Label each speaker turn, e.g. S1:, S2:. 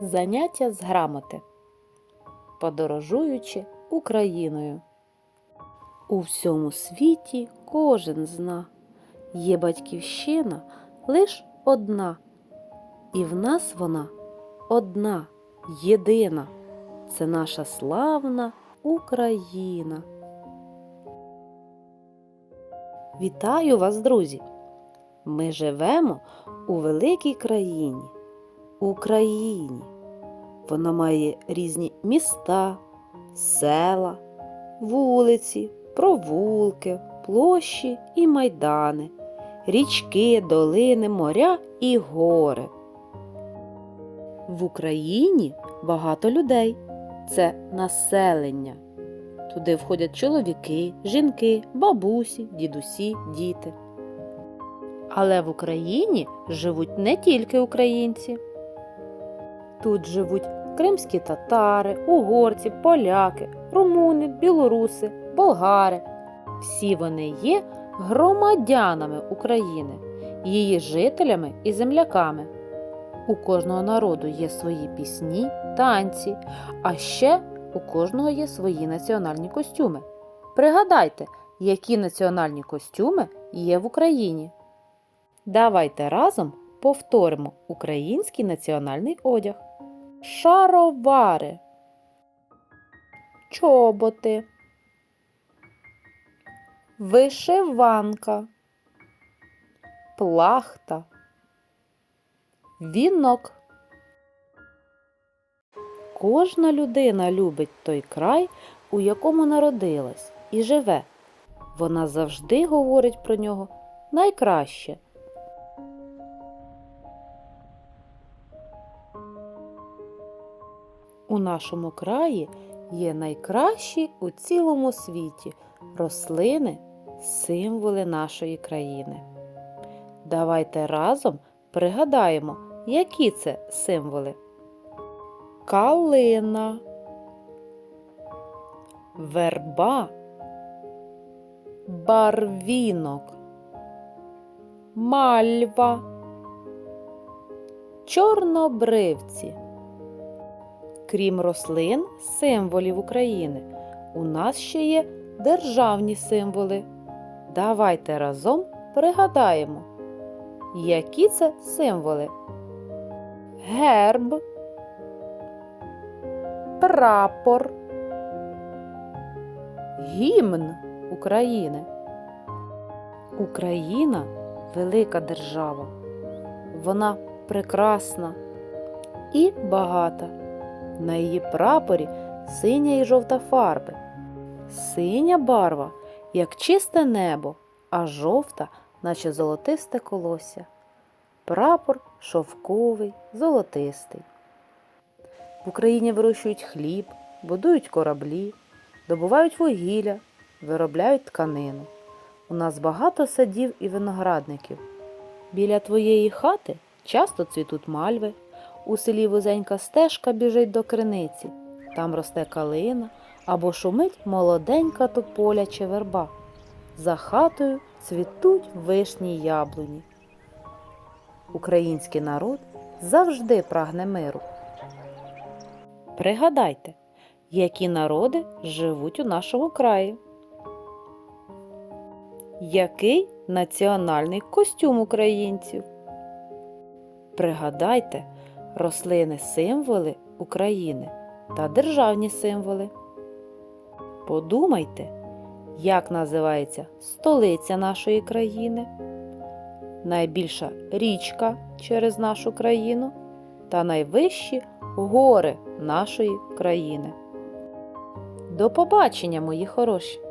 S1: Заняття з грамоти. Подорожуючи Україною. У всьому світі кожен зна. Є батьківщина лиш одна. І в нас вона одна, єдина. Це наша славна Україна. Вітаю вас, друзі! Ми живемо у великій країні. Україні. Вона має різні міста, села, вулиці, провулки, площі і майдани, річки, долини, моря і гори. В Україні багато людей. Це населення. Туди входять чоловіки, жінки, бабусі, дідусі, діти. Але в Україні живуть не тільки українці. Тут живуть кримські татари, угорці, поляки, румуни, білоруси, болгари. Всі вони є громадянами України, її жителями і земляками. У кожного народу є свої пісні, танці, а ще у кожного є свої національні костюми. Пригадайте, які національні костюми є в Україні. Давайте разом повторимо український національний одяг. Шаровари, чоботи, вишиванка, плахта, вінок. Кожна людина любить той край, у якому народилась і живе. Вона завжди говорить про нього найкраще. У нашому краї є найкращі у цілому світі рослини, символи нашої країни. Давайте разом пригадаємо, які це символи. Калина, верба, барвінок, мальва, чорнобривці. Крім рослин, символів України, у нас ще є державні символи. Давайте разом пригадаємо, які це символи. Герб, прапор, гімн України. Україна велика держава. Вона прекрасна і багата. На її прапорі синя і жовта фарби. Синя барва, як чисте небо, а жовта, наче золотисте колося. Прапор шовковий, золотистий. В Україні вирощують хліб, будують кораблі, добувають вугілля, виробляють тканину. У нас багато садів і виноградників. Біля твоєї хати часто цвітуть мальви. У селі вузенька стежка біжить до криниці. Там росте калина або шумить молоденька тополя чи верба. За хатою цвітуть вишні яблуні. Український народ завжди прагне миру. Пригадайте, які народи живуть у нашому краї. Який національний костюм українців? Пригадайте рослини символи України та державні символи. Подумайте, як називається столиця нашої країни, найбільша річка через нашу країну та найвищі гори нашої країни. До побачення, мої хороші!